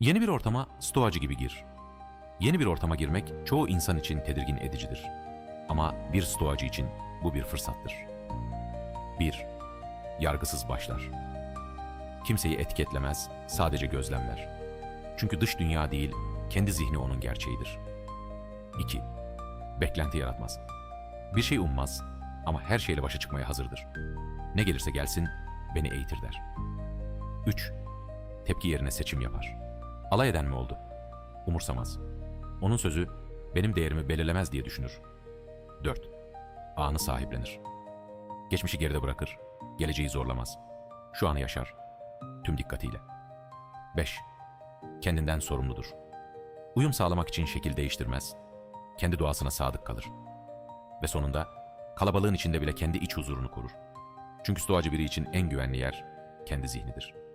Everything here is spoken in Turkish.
Yeni bir ortama stoacı gibi gir. Yeni bir ortama girmek çoğu insan için tedirgin edicidir. Ama bir stoacı için bu bir fırsattır. 1. Yargısız başlar. Kimseyi etiketlemez, sadece gözlemler. Çünkü dış dünya değil, kendi zihni onun gerçeğidir. 2. Beklenti yaratmaz. Bir şey ummaz ama her şeyle başa çıkmaya hazırdır. Ne gelirse gelsin, beni eğitir der. 3. Tepki yerine seçim yapar. Alay eden mi oldu? Umursamaz. Onun sözü benim değerimi belirlemez diye düşünür. 4. Anı sahiplenir. Geçmişi geride bırakır, geleceği zorlamaz. Şu anı yaşar, tüm dikkatiyle. 5. Kendinden sorumludur. Uyum sağlamak için şekil değiştirmez. Kendi doğasına sadık kalır. Ve sonunda kalabalığın içinde bile kendi iç huzurunu korur. Çünkü stoacı biri için en güvenli yer kendi zihnidir.''